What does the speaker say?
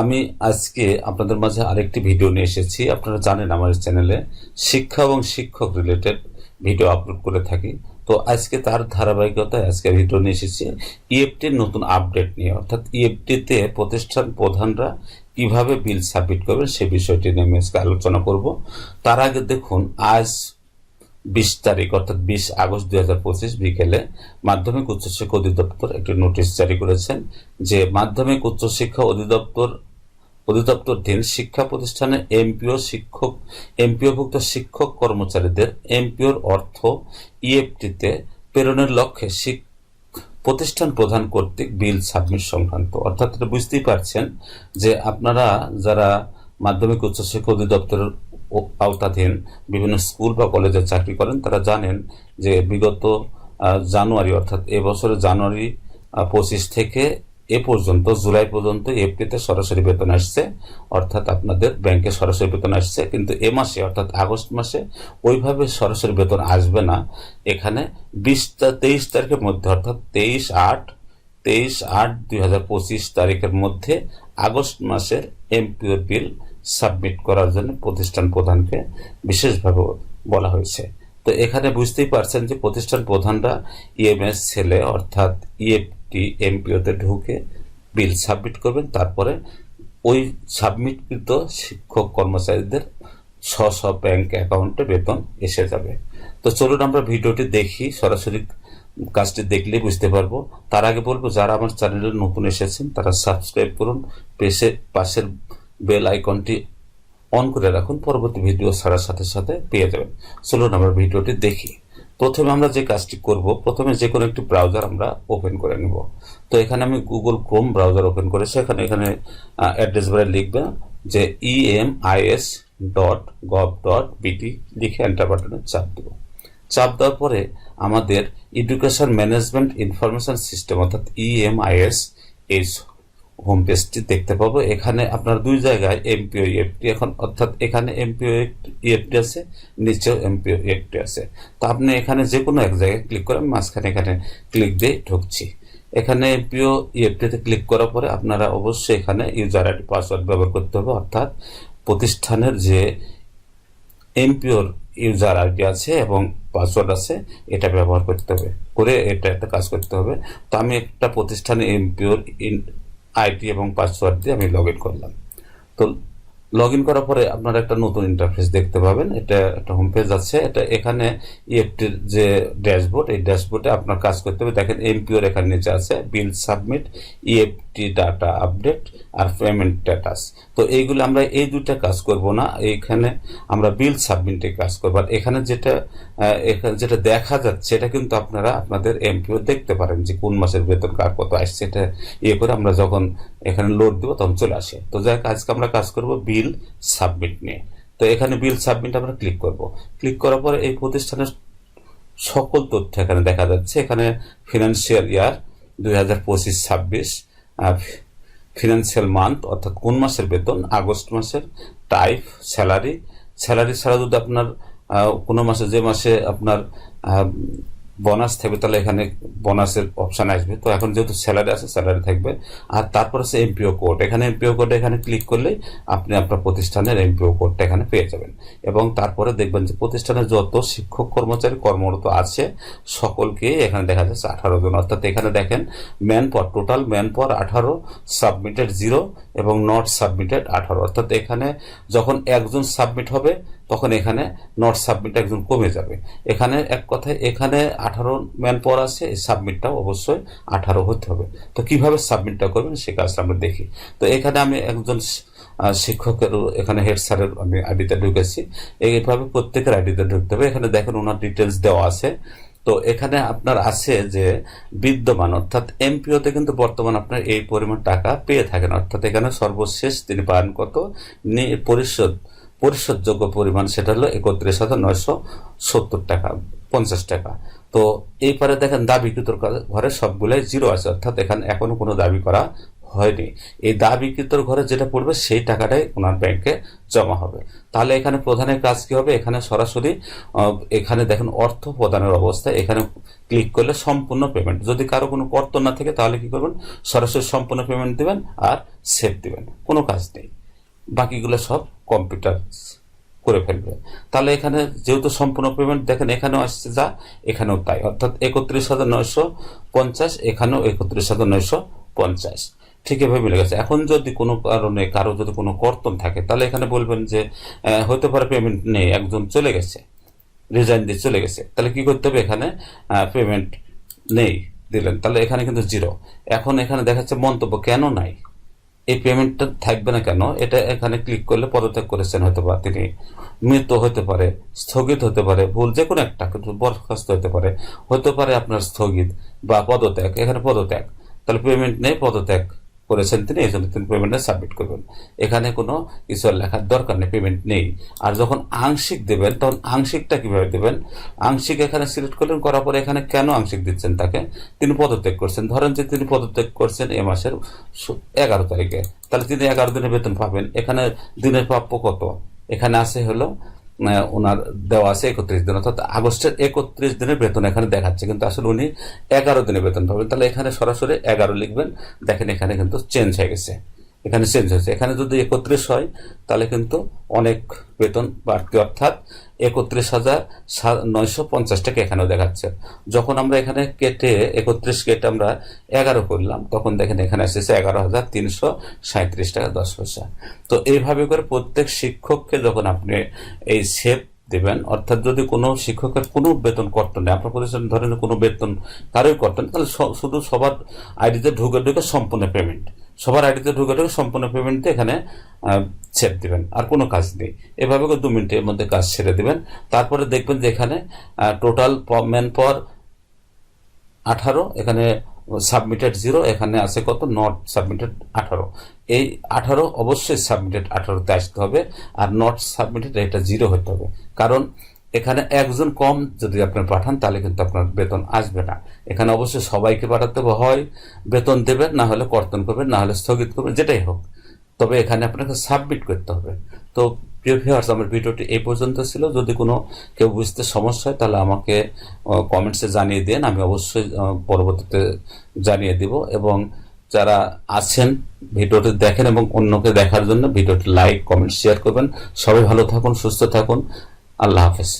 আমি আজকে আপনাদের মাঝে আরেকটি ভিডিও নিয়ে এসেছি। আপনারা জানেন আমার চ্যানেলে শিক্ষা এবং শিক্ষক রিলেটেড ভিডিও আপলোড করে থাকি। তো আজকে তার ধারাবাহিকতায় আজকে ভিডিও নিয়ে এসেছি। ইএফটির নতুন আপডেট নিয়ে, অর্থাৎ ইএফটিতে প্রতিষ্ঠান প্রধানরা কীভাবে বিল সাবমিট করবেন সে বিষয়টি নিয়ে আমি আজকে আলোচনা করব। তার আগে দেখুন, আজ বিশ তারিখ অর্থাৎ বিশ আগস্ট দুই হাজার পঁচিশ বিকেলে মাধ্যমিক উচ্চশিক্ষা অধিদপ্তর একটি নোটিশ জারি করেছেন যে মাধ্যমিক উচ্চশিক্ষা অধিদপ্তর, অধিদপ্তরধীন শিক্ষা প্রতিষ্ঠানে এমপিও শিক্ষক, এমপিওভুক্ত শিক্ষক কর্মচারীদের এমপিওর অর্থ ইএফটিতে প্রেরণের লক্ষ্যে প্রতিষ্ঠান প্রধান কর্তৃক বিল সাবমিট সংক্রান্ত। অর্থাৎ বুঝতেই পারছেন যে আপনারা যারা মাধ্যমিক উচ্চশিক্ষা অধিদপ্তরের আওতাধীন বিভিন্ন স্কুল বা কলেজে চাকরি করেন, তারা জানেন যে বিগত জানুয়ারি অর্থাৎ এবছরের জানুয়ারি পঁচিশ থেকে এ পর্যন্ত, জুলাই পর্যন্ত এফটিতে সরাসরি বেতন আসছে। অর্থাৎ আপনাদের ব্যাংকে সরাসরি বেতন আসছে, কিন্তু এ মাসে অর্থাৎ আগস্ট মাসে ওইভাবে সরাসরি বেতন আসবে না। এখানে বিশ তেইশ তারিখের মধ্যে অর্থাৎ তেইশ আট তেইশ আট দুই তারিখের মধ্যে আগস্ট মাসের এমপিওর বিল সাবমিট করার জন্য প্রতিষ্ঠান প্রধানকে বিশেষভাবে বলা হয়েছে। তো এখানে বুঝতেই পারছেন যে প্রতিষ্ঠান প্রধানরা ইএমএস ছেলে, অর্থাৎ ইএফটি এমপিওতে ঢুকে বিল সাবমিট করবেন। তারপরে ওই সাবমিটকৃত শিক্ষক কর্মচারীদের স্ব স্ব ব্যাংক অ্যাকাউন্টে বেতন এসে যাবে। তো চলুন আমরা ভিডিওটি দেখি, সরাসরি কাজটি দেখলেই বুঝতে পারব। তার আগে বলব, যারা আমার চ্যানেলে নতুন এসেছেন, তারা সাবস্ক্রাইব করুন, পেশে পাশের বেল আইকনটি অন করে রাখুন, পরবর্তী ভিডিও ছাড়ার সাথে সাথে পেয়ে যাবেন। চলুন আমরা ভিডিওটি দেখি। প্রথমে আমরা যে কাজটি করব, প্রথমে যে কোনো একটি ব্রাউজার আমরা ওপেন করে নিব। তো এখানে আমি গুগল ক্রোম ব্রাউজার ওপেন করে সেখানে, এখানে অ্যাড্রেস বারে লিখবে যে E EMIS dot gov dot BT লিখে এন্টার বাটনে চাপ দেব। চাপ দেওয়ার পরে আমাদের এডুকেশন ম্যানেজমেন্ট ইনফরমেশন সিস্টেম অর্থাৎ E ইএমআইএস এই হোম পেজটি দেখতে পাবো। এখানে আপনার দুই জায়গায় এমপিও ইএফটি এখন অর্থাৎ এখানে এমপিও ইএফটি আছে, নিচেও এমপিও ইএফটি আছে। তো আপনি এখানে যে কোনো এক জায়গায় ক্লিক করেন মাঝখানে এখানে ক্লিক দিয়ে ঢুকছি। এখানে এমপিও ইএফটিতে ক্লিক করার পরে আপনারা অবশ্যই এখানে ইউজার আইডি পাসওয়ার্ড ব্যবহার করতে হবে। অর্থাৎ প্রতিষ্ঠানের যে এমপিওর ইউজার আইডি আছে এবং পাসওয়ার্ড আছে, এটা ব্যবহার করতে হবে। করে এটা একটা কাজ করতে হবে। তো আমি একটা প্রতিষ্ঠানে এমপিওর আইডি এবং পাসওয়ার্ড দিয়ে আমি লগ ইন করলাম। তো লগ ইন করার পরে আপনারা একটা নতুন ইন্টারফেস দেখতে পাবেন। এটা একটা হোম পেজ আছে। এটা এখানে ইএফটির যে ড্যাশবোর্ড এই ড্যাশবোর্ডে আপনার কাজ করতে হবে। দেখেন এমপিওর এখানে নিচে আছে bill submit EFT data update আর পেমেন্ট স্ট্যাটাস তো এইগুলো আমরা এই দুইটা কাজ করব না, এইখানে আমরা বিল সাবমিটে কাজ করব। আর এখানে যেটা এখানে যেটা দেখা যাচ্ছে এটা কিন্তু আপনারা আপনাদের এমপিও দেখতে পারেন যে কোন মাসের বেতন, কার কত আসছে। এটা ইয়ে করে আমরা যখন এখানে লোড দেবো তখন চলে আসে। তো যাই আজকে আমরা কাজ করব বিল সাবমিট নিয়ে। তো এখানে বিল সাবমিট আমরা ক্লিক করব। ক্লিক করার পরে এই প্রতিষ্ঠানের সকল তথ্য এখানে দেখা যাচ্ছে। এখানে ফিনান্সিয়াল ইয়ার দুই হাজার পঁচিশ ছাব্বিশ ফিনান্সিয়াল মান্থ অর্থাৎ কোন মাসের বেতন? আগস্ট মাসের টাইপ স্যালারি স্যালারি ছাড়া যদি আপনার কোনো মাসে, যে মাসে আপনার বোনাস থাকবে, তাহলে এখানে বোনাসের অপশান আসবে। তো এখন যেহেতু স্যালারি আছে স্যালারি থাকবে। আর তারপর আছে এমপিও কোড এখানে এমপিও কোড এখানে ক্লিক করলেই আপনি আপনার প্রতিষ্ঠানের এমপিও কোডটা এখানে পেয়ে যাবেন। এবং তারপরে দেখবেন যে প্রতিষ্ঠানের যত শিক্ষক, কর্মচারী, কর্মরত আছে, সকলকে এখানে দেখা যাচ্ছে আঠারো জন। অর্থাৎ এখানে দেখেন man power total man power আঠারো সাবমিটেড জিরো এবং নট সাবমিটেড আঠারো। অর্থাৎ এখানে যখন একজন সাবমিট হবে, তখন এখানে নট সাবমিট একজন কমে যাবে। এখানে এক কথায়, এখানে আঠারো ম্যান পাওয়ার আছে এই সাবমিটটাও অবশ্যই আঠারো হতে হবে। তো কীভাবে সাবমিটটা করবেন সে কাজটা আমরা দেখি। তো এখানে আমি একজন শিক্ষকের এখানে হেড স্যারের আমি আইডিতে ঢুকেছি। এইভাবে প্রত্যেকের আইডিতে ঢুকতে হবে। এখানে দেখেন ওনার ডিটেলস দেওয়া আছে। তো এখানে আপনার আছে যে বিদ্যমান, অর্থাৎ এমপিওতে কিন্তু বর্তমান আপনার এই পরিমাণ টাকা পেয়ে থাকেন। অর্থাৎ এখানে সর্বশেষ তিনি পান কত? পরিশোধ, পরিশোধযোগ্য পরিমাণ সেটা হলো একত্রিশ হাজার নয়শো সত্তর টাকা, পঞ্চাশ টাকা। তো এই পারে দেখেন দাবিকৃত ঘরে সবগুলাই জিরো আছে, অর্থাৎ এখানে এখনও কোনো দাবি করা হয়নি। এই দাবিকৃতর ঘরে যেটা পড়বে সেই টাকাটাই ওনার ব্যাংকে জমা হবে। তাহলে এখানে প্রধানের কাজ কি হবে? এখানে সরাসরি এখানে দেখেন অর্থ প্রদানের অবস্থা। এখানে ক্লিক করলে সম্পূর্ণ পেমেন্ট। যদি কারও কোনো কর্ত না থাকে, তাহলে কি করবেন? সরাসরি সম্পূর্ণ পেমেন্ট দিবেন আর সেভ দিবেন। কোনো কাজ নেই। বাকিগুলো সব কম্পিউটার করে ফেলবে। তাহলে এখানে যেহেতু সম্পূর্ণ পেমেন্ট দেখেন এখানেও আসছে যা, এখানেও তাই। অর্থাৎ একত্রিশ হাজার নয়শো পঞ্চাশ, এখানেও একত্রিশ হাজার নয়শো পঞ্চাশ। ঠিক এভাবে মিলে গেছে। এখন যদি কোনো কারণে, কারও যদি কোনো কর্তন থাকে, তাহলে এখানে বলবেন যে হতে পারে পেমেন্ট নেই, একজন চলে গেছে রিজাইন দিয়ে চলে গেছে। তাহলে কি করতে হবে এখানে? পেমেন্ট নেই দিলেন। তাহলে এখানে কিন্তু জিরো এখন এখানে দেখাচ্ছে মন্তব্য কেন নাই? এই পেমেন্টটা থাকবে না কেন? এটা এখানে ক্লিক করলে পদত্যাগ করেছেন হয়তো বা তিনি। মৃত হতে পারে, স্থগিত হতে পারে, ভুল যে কোনো একটা, কিন্তু বরখাস্ত হতে পারে। হতে পারে আপনার স্থগিত বা পদত্যাগ, এখানে পদত্যাগ। তাহলে পেমেন্ট নেই, পদত্যাগ। করেছেন তিনি, এই জন্য তিনি পেমেন্টটা সাবমিট করবেন। এখানে কোনো কিছু লেখার দরকার নেই পেমেন্ট নেই। আর যখন আংশিক দেবেন, তখন আংশিকটা কীভাবে দেবেন? আংশিক এখানে সিলেক্ট করলেন, করার পরে এখানে কেন আংশিক দিচ্ছেন তাকে? তিনি পদত্যাগ করছেন। ধরেন যে তিনি পদত্যাগ করছেন এ মাসের এগারো তারিখে। তাহলে তিনি এগারো দিনের বেতন পাবেন। এখানে দিনের প্রাপ্য কত? এখানে আছে হলো ওনার দেওয়া আছে একত্রিশ দিন, অর্থাৎ আগস্টের একত্রিশ দিনের বেতন এখানে দেখাচ্ছে, কিন্তু আসলে উনি এগারো দিনের বেতন পাবেন। তাহলে এখানে সরাসরি এগারো লিখবেন, দেখেন এখানে কিন্তু চেঞ্জ হয়ে গেছে। এখানে চেঞ্জ হয়েছে। এখানে যদি একত্রিশ হয়, তাহলে কিন্তু অনেক বেতন বাড়তি। অর্থাৎ একত্রিশ হাজার নয়শো পঞ্চাশ টাকা এখানেও দেখাচ্ছে। যখন আমরা এখানে কেটে একত্রিশ কেটে আমরা এগারো করলাম, তখন দেখেন এখানে এসেছে এগারো হাজার তিনশো সাঁত্রিশ টাকা দশ পয়সা। তো এইভাবে করে প্রত্যেক শিক্ষককে যখন আপনি এই সেভ দেবেন, অর্থাৎ যদি কোনো শিক্ষকের কোনো বেতন কর্তন নেই, আপনার প্রতিষ্ঠান ধরেন কোনো বেতন কারোই কর্তন তাহলে শুধু সবার আইডিতে ঢুকে ঢুকে সম্পূর্ণ পেমেন্ট সবার আইডিতে ঢুকে ঢুকে সম্পূর্ণ পেমেন্ট দিয়ে এখানে ছেড়ে দেবেন, আর কোনো কাজ নেই। এভাবে দু মিনিটের মধ্যে কাজ ছেড়ে দেবেন। তারপরে দেখবেন যে এখানে টোটাল ম্যান পাওয়ার আঠারো, এখানে সাবমিটেড জিরো এখানে আছে কত? নট সাবমিটেড আঠারো। এই আঠারো অবশ্যই সাবমিটেড আঠারোতে আসতে হবে, আর নট সাবমিটেড এটা জিরো হতে হবে। কারণ এখানে একজন কম যদি আপনি পাঠান, তাহলে কিন্তু আপনার বেতন আসবে না। এখানে অবশ্যই সবাইকে পাঠাতে হয় বেতন দেবেন, না হলে কর্তন করবেন, না হলে স্থগিত করবেন, যেটাই হোক। তবে এখানে আপনাকে সাবমিট করতে হবে। তো প্রিয় ভিউয়ার্স আমার ভিডিওটি এই পর্যন্ত ছিল। যদি কোনো কেউ বুঝতে সমস্যা হয়, তাহলে আমাকে কমেন্টসে জানিয়ে দেন। আমি অবশ্যই পরবর্তীতে জানিয়ে দিব। এবং যারা আছেন, ভিডিওটি দেখেন এবং অন্যকে দেখার জন্য ভিডিওটি লাইক কমেন্ট শেয়ার করবেন। সবাই ভালো থাকুন, সুস্থ থাকুন। আল্লাহ হাফেজ